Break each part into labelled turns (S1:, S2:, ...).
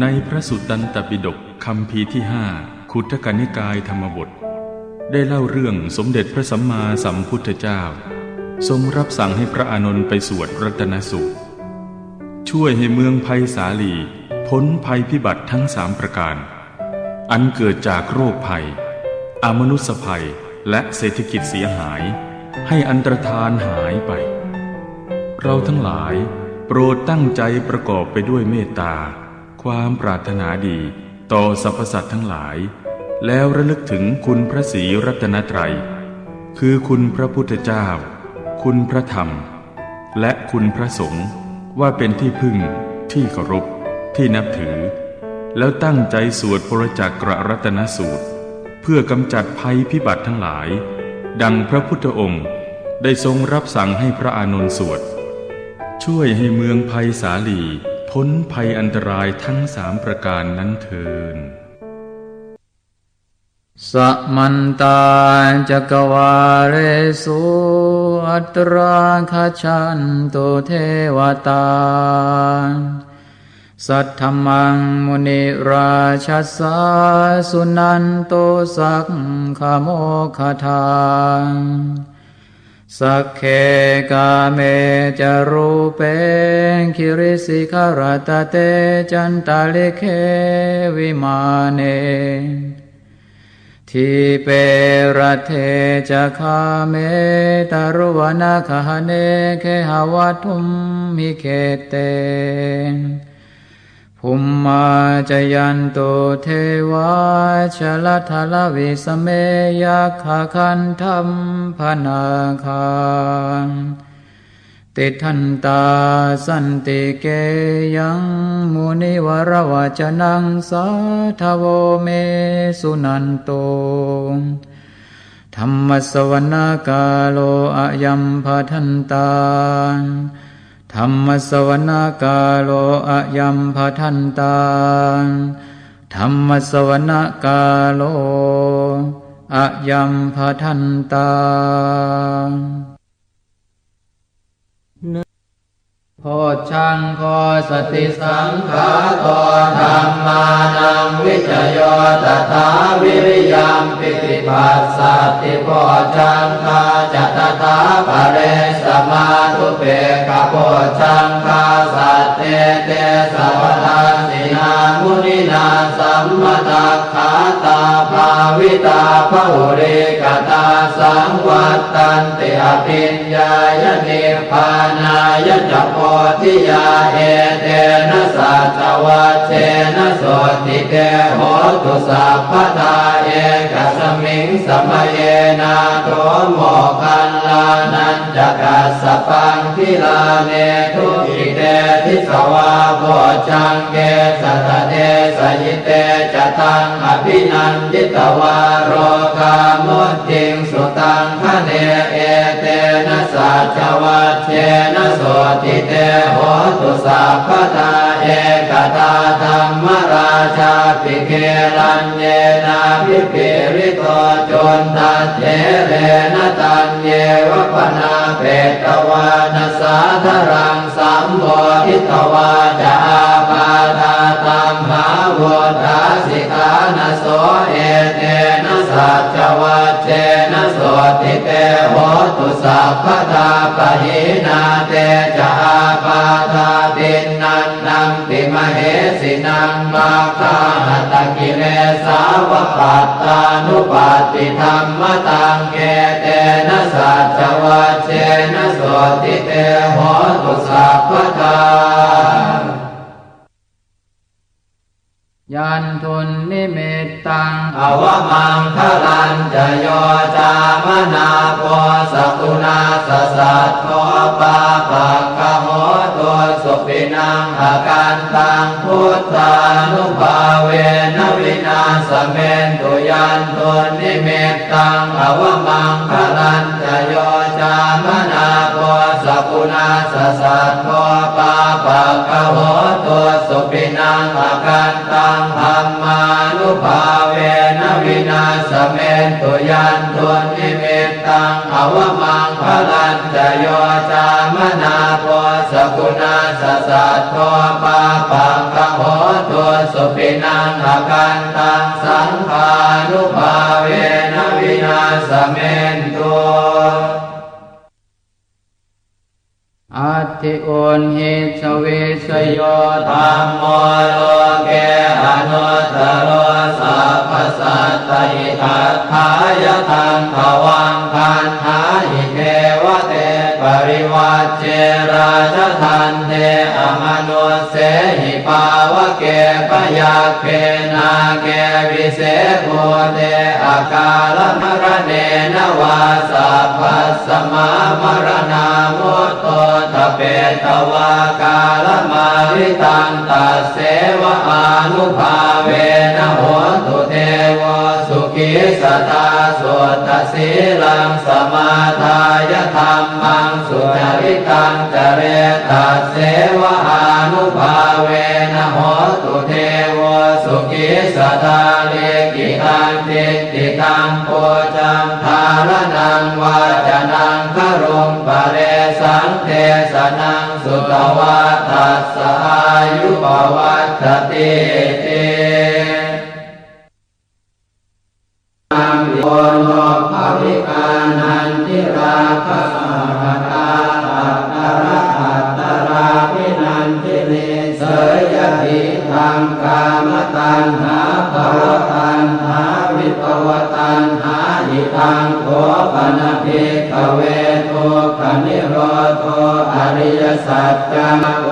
S1: ในพระสุตตันตปิฎกคำพีที่ห้าขุทกนิกายธรรมบท ได้เล่าเรื่องสมเด็จพระสัมมาสัมพุทธเจ้า ทรงรับสั่งให้พระอานนท์ไปสวดรัตนสุขช่วยให้เมืองภัยสาลีพ้นภัยพิบัติทั้งสามประการ อันเกิดจากโรคภัย อมนุษยภัยและเศรษฐกิจเสียหาย ให้อันตรธานหายไป เราทั้งหลายโปรดตั้งใจประกอบไปด้วยเมตตา ความปรารถนาดีต่อสรรพสัตว์ทั้งหลาย แล้วระลึกถึงคุณพระศรีรัตนตรัย คือคุณพระพุทธเจ้า คุณพระธรรม และคุณพระสงฆ์ว่าเป็นที่พึ่งที่เคารพที่นับถือ แล้วตั้งใจสวดปรจักรรัตนสูตร เพื่อกำจัดภัยพิบัติทั้งหลาย ดังพระพุทธองค์ได้ทรงรับสั่งให้พระอานนท์สวด ช่วยให้เมืองภัยสาลี พ้นภัยอันตรายทั้งสามประการนั้นเทิน
S2: สมันตาจักวาเรสุอัตราคาชันตุเทวตา สัทธมังมุนิราชสาสุนันโตสักขโมคทาน สักเคกาเมจารูเปคิริสิขารตเตจันตาลิเควิมาเนทีเปรเทจะคาเมตารุวนาคหเนเคหวัตุมมิเคเต ภุมมาจยันโตเทวาชลทลวิสเมยัคขคันธรรมพนาคารติทันตาสันติเกยังมุนิวรวจนังสาทโวเมสุนันโตธรรมสวรรกาโลอายัมพทันตา รรมสวรรกาโลอายัมพทันตาธรรมสวรรกาโลอายัมพทันตา โพชังโคสติสังขาโตธรรมานังวิจโยตถาวิริยมปิติปัสสติโพชังคาจัตตาปะเรสมาทุเปกโพชังคาสัตเตเตสัพพทัสสินามุนินาสัมมตัคขาตาภาวิตาภุริกตาสังวัตตันติอภิญญายนิพพานายจะโพธิยาเอเตนะสัจวัชเชนะสติเตโหตุสัพพทาเอกสมิงสมเยนาโทโมคันลานันจกัสสปังทิลาเนทุกิเตทิสวาโพชังเกสัตเตสยิเตจตังอภินันยิตวาโรกามุติงสุตังคะเนเอ จวัชเชนะโสติเตโหตุสัพพทาเอกตาธรรมราชาปิเกรัญเยนาภิปิริโตจนตัดเทเรนตัญเยวปนาเปตวานัสาธรังสัมโพธิตวาจาปาทาตัมหาวทาสิกานาโสเอเตนะสัจวัชเชนะ ติเตโหตุสัพพทาปะหินาเตจาปาทาตินนันนังติมเหสินังมาคาหตกิเลสาวปัตตานุปัตติธรรมตังเกเตนะสัจวัชเชนะโสติเตโหตุสัพพทา ยันทุนนิมิตตังอวมังคลันจะโยจามนาโพสกุณาสสัตโทปาปักขโหตัวสุปินังอาการตังพุทธานุภาเวนวินาสเมนตุยันทุนนิมิตตังอวมังคลันจะโยจามนาโพสกุณาสสัตโทปาปักขโหตัวสุปินังอาการตังธรรมานุภาเวนวินาสเมนตุยันตุนิมิตตังอวมังพลันจะโยจามนาโพสกุณาสสัตโทปาปังกโหตุกันตังสังขานุภ ทิโอนหิสวิสโยธรรมโมโลเกอนุตโรสัพพสัตติทัตถายทังขวังคันหาหิเท ปริวัจเจราชทันเตอมนุเสหิปาวเกปยาเคนาเกวิเศษโพเตอากาลมรเนนวาสัพสมามรณามุตโตทเปตวากาลมาริตังตัสเสวะอานุภาเวนะโหตุเทว ขิสตาสุตตสีลังสมาทายธรรมังสุจริตังจเรตัสเสวะานุภาเวนะโหตุเทวสุขิสตาเลกิตังติติตังโพจังทารนังวาจนังคารุงปะเรสังเทสนังสุตวาทัสสอายุปวัตติ วิกานันทิราคสมหาอัตตระอัตตราพินันทิเลเสยยติทางกามตัณหาภวตัณหาวิภวตัณหาอิทังโขปนภิกขเวทุกขนิโรโทอริยสัจจังโอ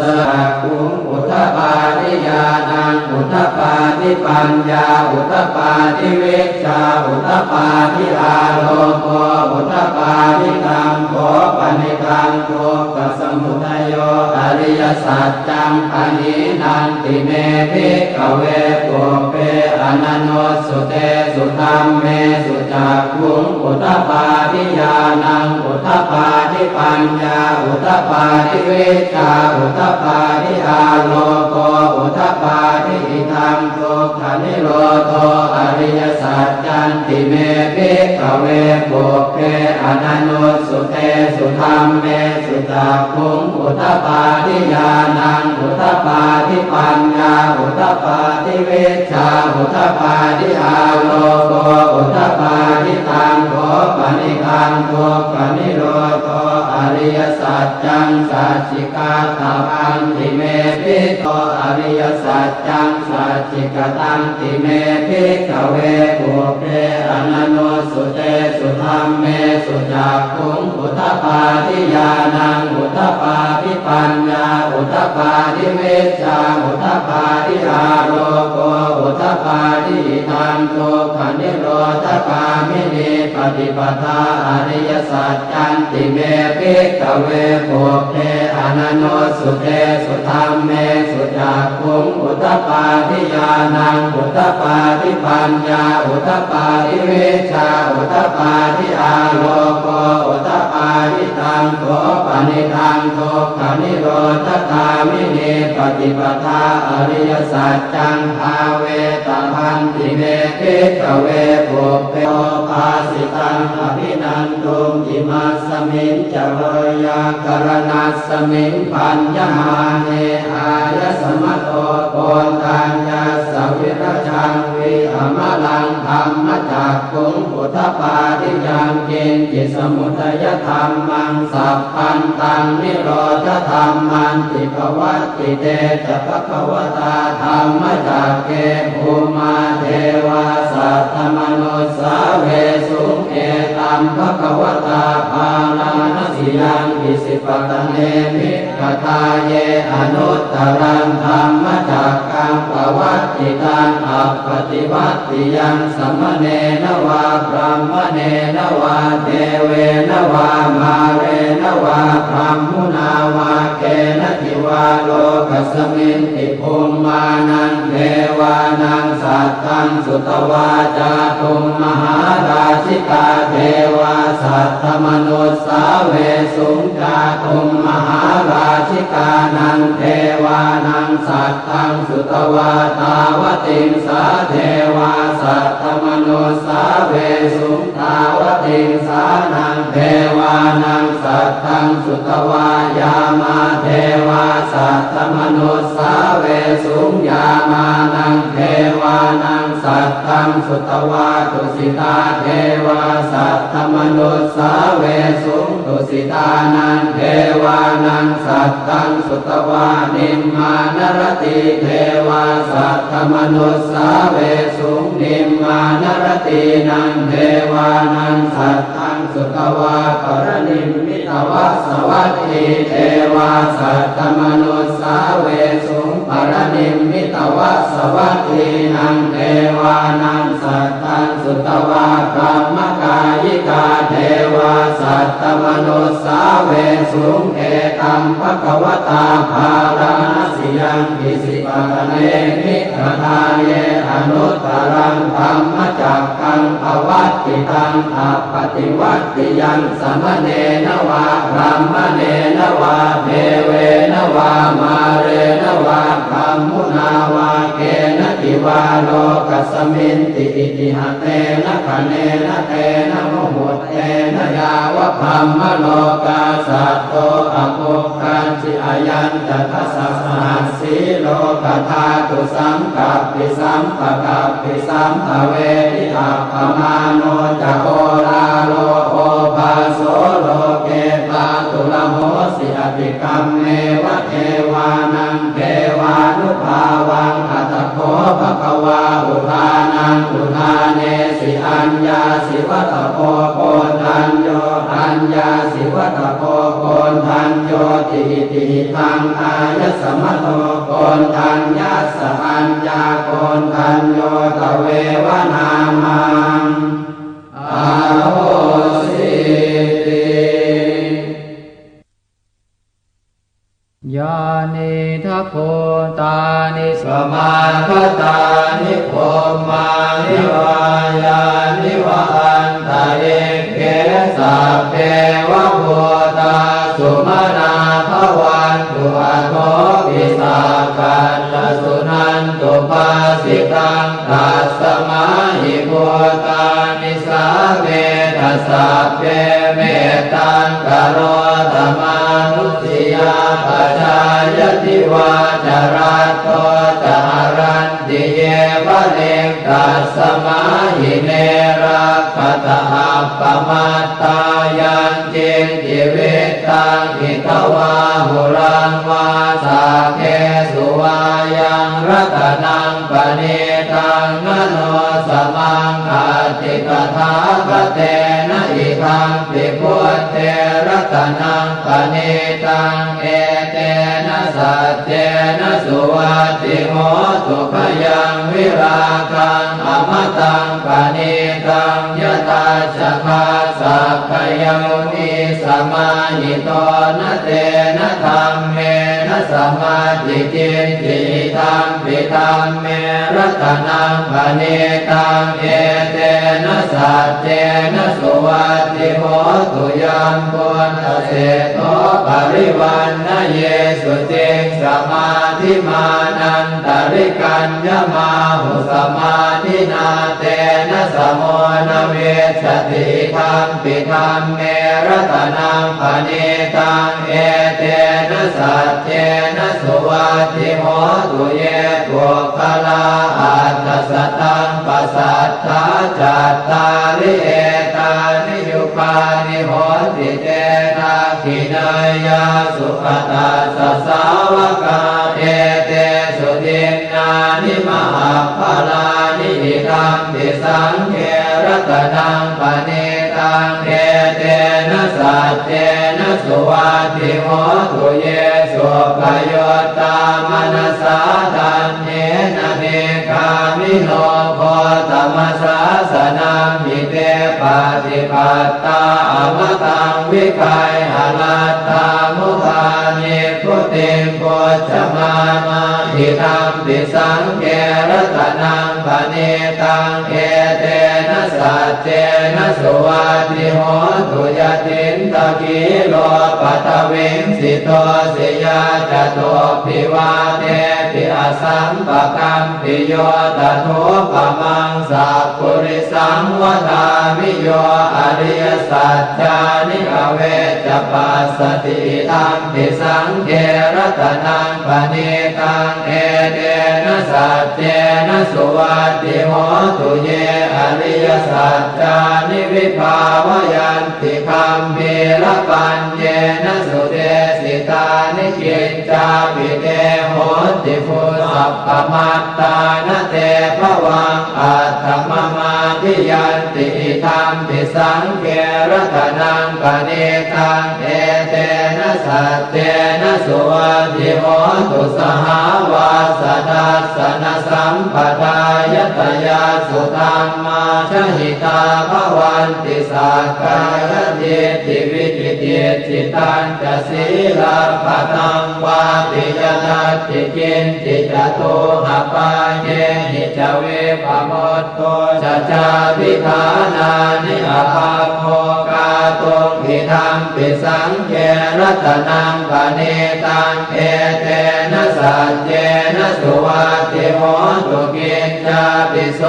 S2: สะคุงอุทปาทิยาน อุทปาทิปัญญาอุทปาทิเวชชาอุทปาทิอาโลโกอุทปาทิตังโขปนิตังทุกสมุทัยโยอริยสัจจังปณินันติเมภิกเวปุเปอนันโนสุเตสุธรรมเมสุจักขุงอุทปาทิยานังอุทปาทิปัญญาอุทปาทิเวชชาอุทปาทิอาโลโกอุทปาทิอิทังทุกขนิโรโทอริยสัจจันติเมภิกขเวปุเปอนันโนสุเตสุธรรมเมสุจักขุงอุทธปาทิยานังอุทธปาทิปัญญาอุทธปาทิเวชาอุทธปาทิอาโลโกอุทธปาทิตังโขปนิคันทุกขนิโรโท ริยสัจจังสัจจิกาตาพันติเมภิกขอริยสัจจังสัจจิกตังติเมภิกเวปุเปอนันโนสุเตสุธรรมเมสุจักขุงอุทธปาทิยานังอุทธปาทิปัญญาอุทปาทิเวชชาอุทปาทิอาโรโกอุทปาทิทานทุกขนิโรธกามินีปฏิปทาอริยสัจจันติเมภิกขเวปุเปอนันโนสุเตสุธรรมเมสุจักขุงอุทธปาทิยานังอุทธปาทิปัญญาอุทธปาทิเวชชาอุทธปาทิอาโลโกอุทธปาทิตังโขปนิทังทุกขนิโรธคามินีปฏิปทาอริยสัจจังภาเวตพันติเมภิกขเวปุเปโอภาสิตังอภินันตุงอิมัสมิงจเวยากรณัสมิงปัญญมาเนอายสมโตโกตัญญาสวิรชังวิอมลังธรรมจักขุงอุทธปาทิยังเกินจิสมุทัยธรรมังสัพพันตังนิโรธธรรมันติภวัติเตจะภควตาธรรมจักเกภูมาเทวาสัตตมนุสาเวสุ งเอตัมภควตาภาลานสิยังอิสิปตเนมิกทาเยอนุตตรังธรรมจักกังป วัตติตังอัปปฏิวัติยังสมเนนวาพรหมเนนวาเทเวนวามาเรนวาพรหมุนาวาเกนทิวาโลกสมินติภูมิมานังเทวานังสัตตังสุตวาจาตุมมหาราชิกาเทวาสัตตมนุสสาเวสุงจาตุมมหาราชิกานังเทวานังสัตทังสุตวาตาวติงสาเทวาสัตตมโนสาเวสุงตาวติงสานังเทวานังสัตทังสุตวายามาเทวาสัตตมโนสาเวสุงยามานังเทวานังสัตทังสุตวาตุสิตาเทวาสัตตมโนสาเวสุงตุสิตานังเทวานังสัตตังสุตวานิมมานรติเทวาสตตมนุสสาเวสุงนิมมานรตินันเทวานันสัตตังสุตวาปรนิมมิตวสวัตติเทวาสัตตมโนสาเวสุง ปรนิมมิตวัสวัตตินังเทวานังสัตตังสุตวากรรมกายิกาเทวาสัตตมโนสาเวสุงเอตัมภควตาภาราณสิยังกิสิปะเนมิกทาเยอนุตตรังธรรมจักกังภวัตติตังอปฏิวัติยังสมเนนวะรามเนนวะเทเวนวะมาเรนวะธรรมุนาวาเกนะติวาโลกัสมินติอิติหะเตนะคะเนนะเตนะโมโหเตนะยาวะพัมมโลกาสัตโตอภุคันจิอายันจะทัสสะสหัสสีโลกธาตุสังกัปปิสัมปะกัปปิสัมภเวทิอัปปมาโนจะโกลาโลโอภาโสโล ตาตุลโหสิอติกรรมเมวะเทวานังเทวานุภาวังอัตโคภะคะวาอุทานังอุทานเนสิอัญญาสิวัตโพโกทันโยอัญญาสิวัตโพโกทันโยติอิติทังอายสมะโตโกทันยัสะอัญญาโกทันโยตเววนามังอา นิทัพโพตานิสมาคตานิโพมานิวายานิวันตะเยเกสัพเพวะโพตาสุมานาภวันตุอะโทปิสากันตสุนันตุปาสิตังตัสสมาหิโพตานิสาเมทัสสะเพเมตังกโรธรรมานุติยาปจา ยติวาจารโตจารันติเยวะเลงตัสสมาหิเนรักตาอัปปมาตตายันเจนจิเวตังอิตวาหุรังวาสาเคสุวายังรัตนังปณิตังนโนสมังอาติกถาคเตนะอิทังปิพุทเทรัตนังปณิตังเอ ติโหตุพยังวิราคังอมตังปณิตังยตาชะคาสัพพยมุนีสมาหิโตนะเตนะธรรมเมนะสมาธิจิตติตังปิตัมเมรัตนังปณิตังเอเตนะ สัจเจนะสุวัติโหตุยังปุณตเสโตปริวันนะเยสุติงสมาธิมานันตริกัญญมาหุสมาธินาเตนะสมโมนเวสติธรรมปิธรรมเมรตนังปณิตังเอเตนะสัจเจนะสุวัติโหตุเยตุคลาอัตตสตังปัสสัทธาจัตตาริเอตานิยุปานิโหติเตนะขินายาสุขตาสสาวกาเอเตสุตินานิมหาภาลานิหิตังติสังเกรัตนังปณิตังเอเตนะสัจเจนะสุวัติโหตุเยสุปโยตามนัสสาทันเนนะเนกามิโน ปัตตาอมตังวิกายหลัตตามุทานิพุติงโกจมามาหิตัมปิสังเกรตนังปณิตังเอเตนะสัจเจนะสุวัติโหตุยตินตะกิโลปัตวิงสิโตสิยาจโตภิวาเตปิ สัมปกัมปิโยตโทปะมังสัพพุริสังวทามิโยอริยสัจจานิอเวจปัสสติตัมปิสังเกรตนังปณิตังเอเดนะสัจเจนะสุวัติโหตุเยอริยสัจจานิวิภาวยันติคัมภีละปัญเยนะสุเต ตานิกิจจาปิเตโหติภูสัพพมัตตานเตภวังอัตถมมาทิยันติธรรมปิสังเกรตนังปณิตังเอเตนะสัจเจนะสุวัติโหตุสหาวาสนัสสนสัมปทายตยาสุธรรมาชหิตาภวันติสักกายเทติวิ จิตติจิตันจะศีลาปตังวาปิยนัตติกินจิจโตหปาเยหิจเวปโมตโตจะจาพิธานานิอภาโภกาตงหิธรรมปิสังเกรัตนังปเนตังเอเตน สัจเจนะสุวัติโหตุกินจาปิโส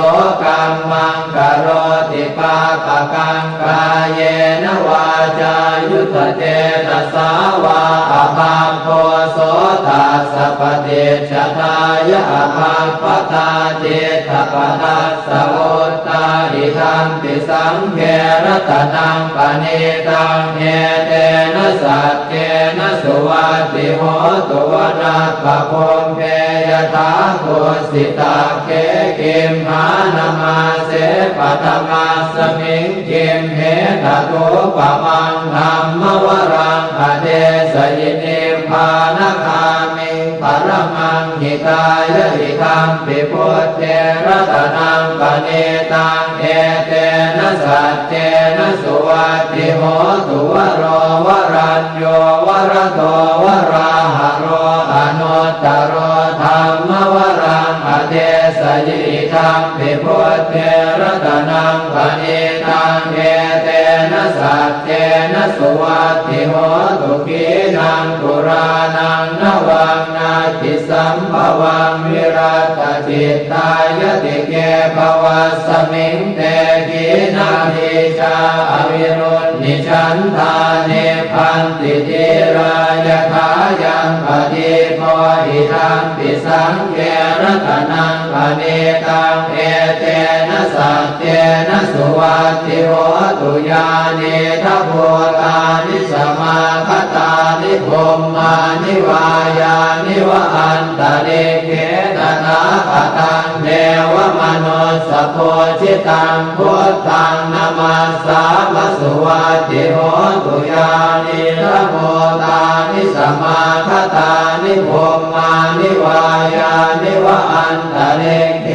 S2: กัมมังกโรติปาปะกังกายเยนะวาจายุตเตนะสาวาอภาโพโสตัสสะปะเดชะทายะอภาปตาเจตปะทัสสะโอตตาอิธัมปิสังเขรตนังปณิตังเอเตนะสัจเจนะสุวัติโหตุวนาปะพงเพยทาโคสิตาเกกิมหานามาเสปัตมาสมิงกิมเหตโตปะมังธรรมวรังอเดสยินิพพานคามิงปรมังหิตายะหิธรรมปิพุทเทระตนังปณิตังเอเตนะสัจเจนะสุวัตติโหตุวโรวรัญโยวรโต ตโรธรรมวรังอเทสยิธรรมปิพุทเทระตนังปณิตังเอเตนะสัจเจนะสุวัตติโหตุกีนังปุรานังนวังนาทิสัมภวังวิรัตจิตตายติเกภวัสมิงเตกีนาทิชาอวิรุณนิชันทาเนพันติติรายขายังปฏิ โพหิทังปิสังเกรตนังปณิตังเอเตนะสัจเจนะสุวัติโหตุยานิทัพโพตานิสมาคตานิพรหมานิวายานิวะอันตเนเก นาคตังเทวมนุสสโพชิตังพุทธังนามาสามสุวัติโหตุยานิระโมตานิสมาคตานิพรหมานิวายานิวะอันตเรเก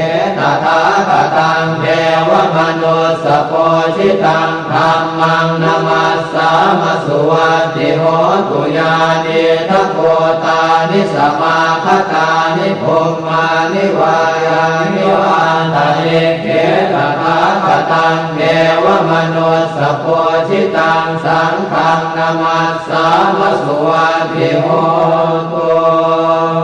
S2: ถาคตังเทวมนุสสโพชิตังธรรมังนามาสามสุวัติโหตุยานิทัโพตานิสมาคตานิพรหมานิวายานิวะอันตเรเกตถาคตังเทวมนุสสโพชิตังสังฆังนามาสามสุวัติโหตุ